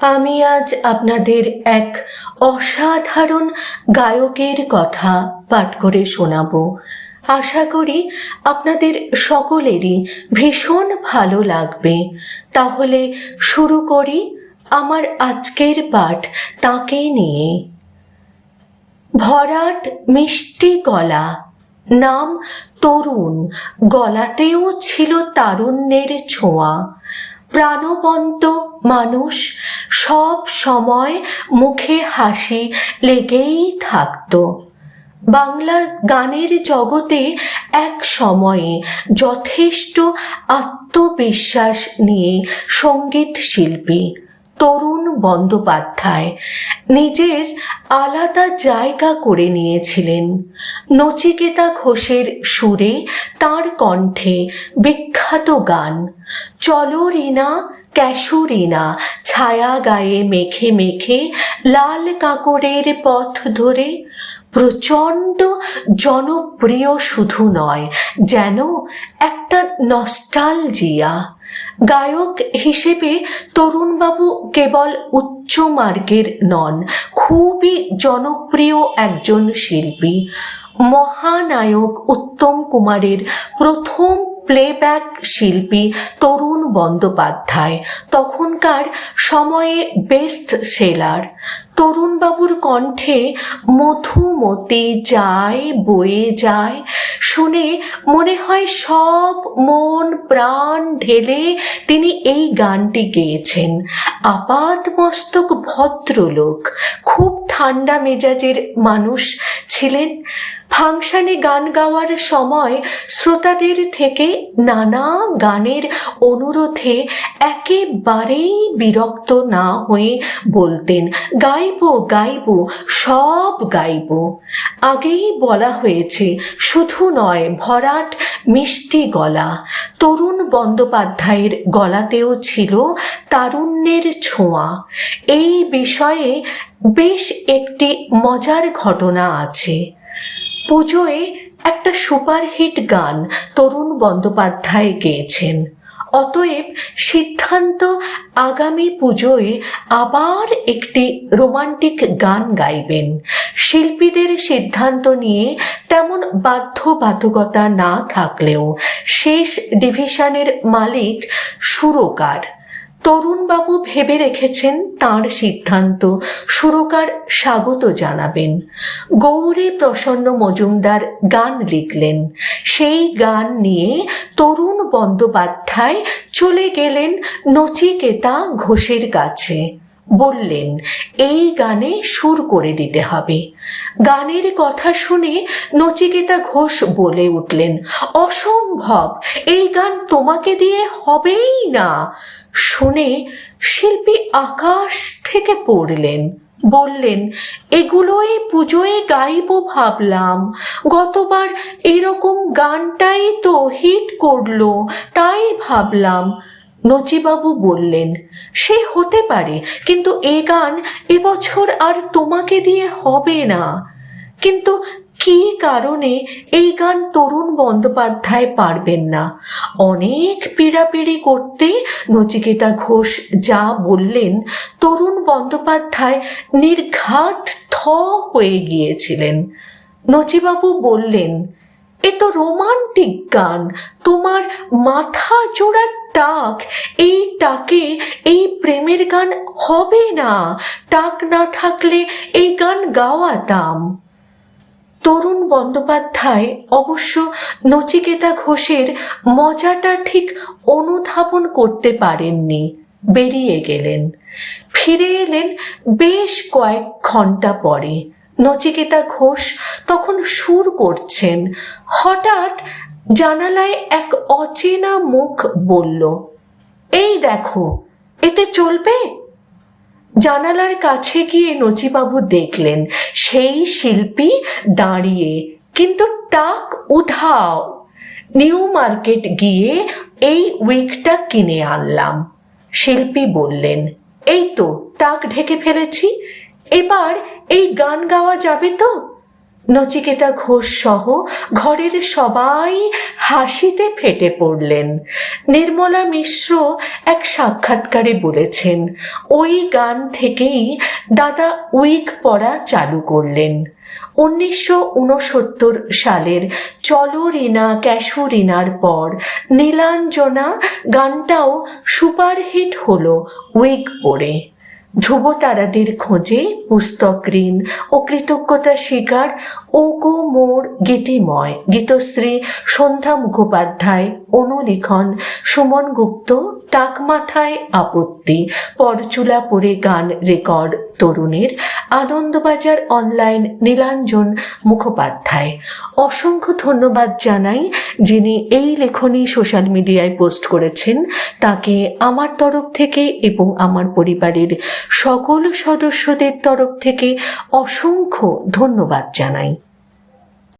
আমি আজ আপনাদের এক অসাধারণ গায়কের কথা পাঠ করে শোনাবো। আশা করি আপনাদের সকলেরই ভীষণ ভালো লাগবে। তাহলে শুরু করি আমার আজকের পাঠ তাকে নিয়ে। ভরাট মিষ্টি গলা, নাম তরুণ, গলাতেও ছিল তারুণ্যের ছোঁয়া। প্রাণবন্ত মানুষ সব সময় মুখে হাসি লেগেই থাকতো। বাংলা গানের জগতে এক সময়ে যথেষ্ট আত্মবিশ্বাস নিয়ে সংগীত শিল্পী তরুণ বন্দ্যোপাধ্যায় নিজের আলাদা জায়গা করে নিয়েছিলেন। নচিকেতা ঘোষের সুরে তার কণ্ঠে বিখ্যাত গান, চলো রিনা ক্যাশুরিনা, ছায়া গায়ে মেখে মেখে, লাল কাকড়ের পথ ধরে, প্রচণ্ড জনপ্রিয় শুধু নয়, যেন একটা নস্টালজিয়া। গায়ক হিসেবে তরুণবাবু কেবল উচ্চ মার্গের নন, খুবই জনপ্রিয় একজন শিল্পী। মহানায়ক উত্তম কুমারের প্রথম প্লেব্যাক শিল্পী তরুণ বন্দ্যোপাধ্যায়, তখনকার সময়ে বেস্ট সেলার তরুণবাবুর কণ্ঠে মধুমতি যায়, বয়ে যায়। শুনে মনে হয় সব মন প্রাণ ঢেলে তিনি এই গানটি গেয়েছেন। আপাত মস্তক ভদ্রলোক, খুব ঠান্ডা মেজাজের মানুষ ছিলেন। ফাংশনে গান গাওয়ার সময় শ্রোতাদের থেকে নানা গানের অনুরোধে একেবারেই বিরক্ত না হয়ে বলতেন, গাইব গাইব, সব গাইব। আগেই বলা হয়েছে, শুধু নয়, ভরাট, মিষ্টি গলা। তরুণ বন্দ্যোপাধ্যায়ের গলাতেও ছিল তারুণ্যের ছোঁয়া। এই বিষয়ে বেশ একটি মজার ঘটনা আছে। পুজোয় একটা সুপারহিট গান তরুণ বন্দ্যোপাধ্যায় গেয়েছেন। অতএব সিদ্ধান্ত আগামী পুজোয় আবার একটি রোমান্টিক গান গাইবেন। শিল্পীদের সিদ্ধান্ত নিয়ে তেমন বাধ্যবাধকতা না থাকলেও শেষ ডিভিশনের মালিক সুরকার। তরুণবাবু ভেবে রেখেছেন তার সিদ্ধান্ত। সুরকার স্বাগত জানাবেন। গৌরী প্রসন্ন মজুমদার গান লিখলেন। সেই গান নিয়ে তরুণ বন্দ্যোপাধ্যায় চলে গেলেন নচিকেতা ঘোষের কাছে। বললেন, এই গানে সুর করে দিতে হবে। গানের কথা শুনে নচিকেতা ঘোষ বলে উঠলেন, অসম্ভব! এই গান তোমাকে দিয়ে হবেই না। শুনে শিল্পী আকাশ থেকে পড়লেন। বললেন, এগুলোই পুজোয় গাইব ভাবলাম। গতবার এরকম গানটাই তো হিট করল, তাই ভাবলাম। নচিবাবু বললেন, সে হতে পারে, কিন্তু এ গান এবছর আর তোমাকে দিয়ে হবে না। কিন্তু কি কারণে এই গান তরুণ বন্দ্যোপাধ্যায় পারবেন না? অনেক পীড়াপিড়ি করতে নচিকেতা ঘোষ যা বললেন, তরুণ বন্দ্যোপাধ্যায় নির্ঘাত থ হয়ে গিয়েছিলেন। নচিবাবু বললেন, এ তো রোমান্টিক গান, তোমার মাথা জোড়ার টাক, এই টাকে এই প্রেমের গান হবে না। টাক না থাকলে এই গান গাওয়াতাম। তরুণ বন্দ্যোপাধ্যায় অবশ্য নচিকেতা ঘোষের মজাটা ঠিক অনুধাবন করতে পারেননি, বেরিয়ে গেলেন। ফিরে এলেন বেশ কয়েক ঘণ্টা পরে। নচিকেতা ঘোষ তখন সুর করছেন। হঠাৎ জানালায় এক অচেনা মুখ বলল, এই দেখো, এতে চলবে? জানালার কাছে গিয়ে নচিবাবু দেখলেন, সেই শিল্পী দাঁড়িয়ে, কিন্তু টাক উধাও। নিউ মার্কেট গিয়ে এই উইকটা কিনে আনলাম। শিল্পী বললেন, এই তো, টাক ঢেকে ফেলেছি। এবার এই গান গাওয়া যাবে তো? নচিকেতা ঘোষ সহ ঘরের সবাই হাসিতে ফেটে পড়লেন। নির্মলা মিশ্র এক সাক্ষাৎকারে বলেছেন, ওই গান থেকেই দাদা উইক পড়া চালু করলেন। উনিশশো উনসত্তর সালের চলো রিনা ক্যাশু রিনার পর নীলাঞ্জনা গানটাও সুপারহিট হলো উইক পড়ে। ধ্রুবতারাদের খোঁজে পুস্তক ঋণ ও কৃতজ্ঞতা শিকার ও গো মোর গীতিময়। গীতশ্রী সন্ধ্যা মুখোপাধ্যায় অনুলিখন সুমন গুপ্ত টাকমাথায় আপত্তি। পরচুলা পরে গান রেকর্ড তরুণের। আনন্দবাজার অনলাইন নীলাঞ্জন মুখোপাধ্যায়। অসংখ্য ধন্যবাদ জানাই যিনি এই লেখনী সোশ্যাল মিডিয়ায় পোস্ট করেছেন। তাকে আমার তরফ থেকে এবং আমার পরিবারের সকল সদস্যদের তরফ থেকে অসংখ্য ধন্যবাদ জানাই।